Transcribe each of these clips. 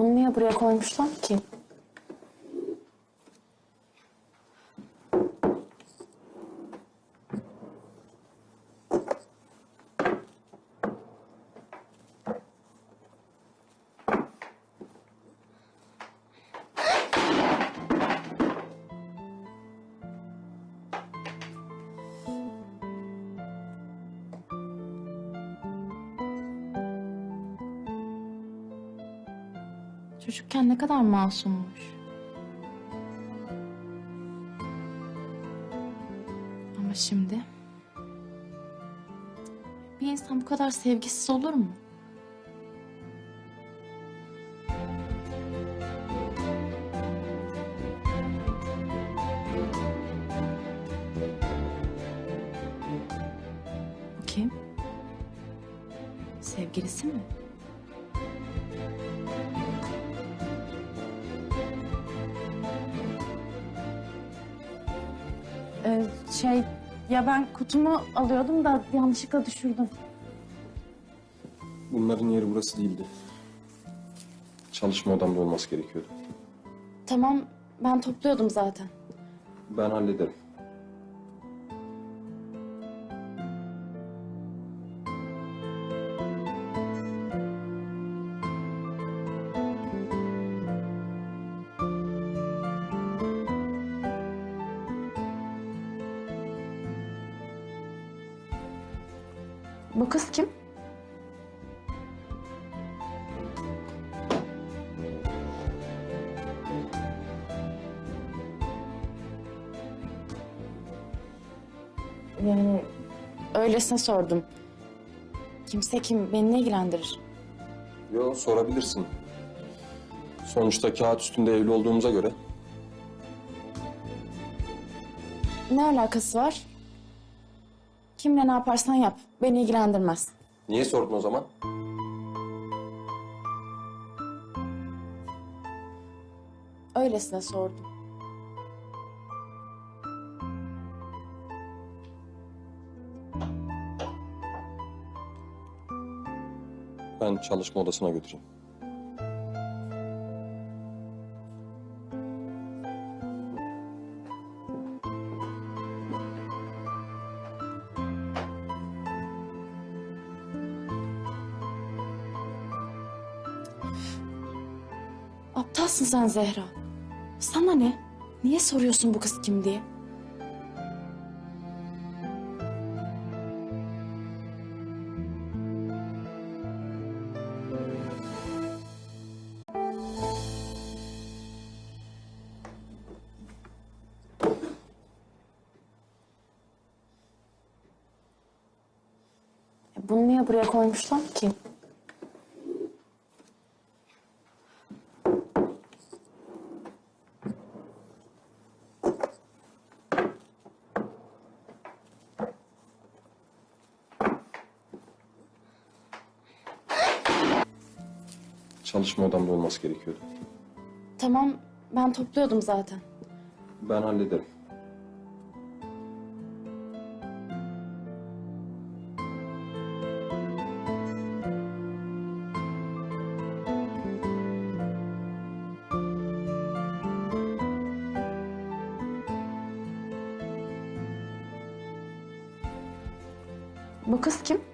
Bunu niye buraya koymuşlar ki? Çocukken ne kadar masummuş. Ama şimdi... Bir insan bu kadar sevgisiz olur mu? Kim? Sevgilisi mi? Ee, şey ya ben kutumu alıyordum da yanlışlıkla düşürdüm. Bunların yeri burası değildi. Çalışma odamda olması gerekiyordu. Tamam ben topluyordum zaten. Ben hallederim. Bu kız kim? Yani öylesine sordum. Kimse kim beni ne ilgilendirir? Yo sorabilirsin. Sonuçta kağıt üstünde evli olduğumuza göre Ne alakası var? Kimle ne yaparsan yap. Beni ilgilendirmez. niye sordun o zaman? Öylesine sordum. Ben çalışma odasına götüreyim. Aptalsın sen Zehra. Sana ne? Niye soruyorsun bu kız kim diye? E, Bunu niye buraya koymuşlar ki? Çalışma odamda olması gerekiyordu. Tamam ben topluyordum zaten. Ben hallederim. Bu kız kim?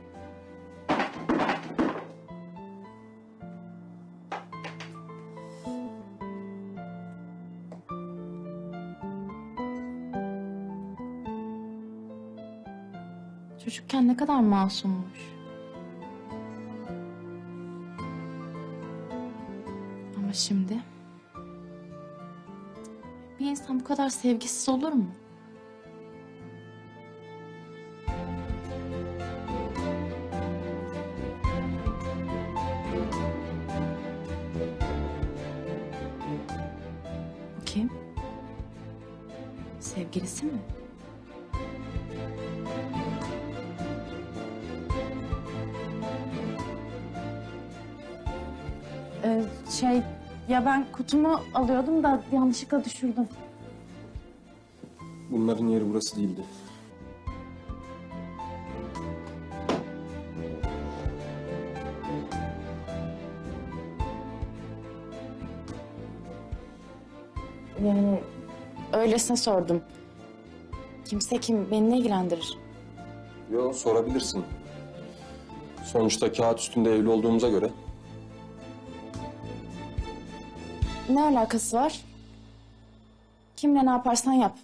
Çocukken ne kadar masummuş. Ama şimdi... Bir insan bu kadar sevgisiz olur mu? Kim? Sevgilisi mi? Ee, şey ya ben kutumu alıyordum da yanlışlıkla düşürdüm. Bunların yeri burası değildi. Yani öylesine sordum. Kimse kim beni ne ilgilendirir? Yo sorabilirsin. Sonuçta kağıt üstünde evli olduğumuza göre Ne alakası var? Kimle ne yaparsan yap.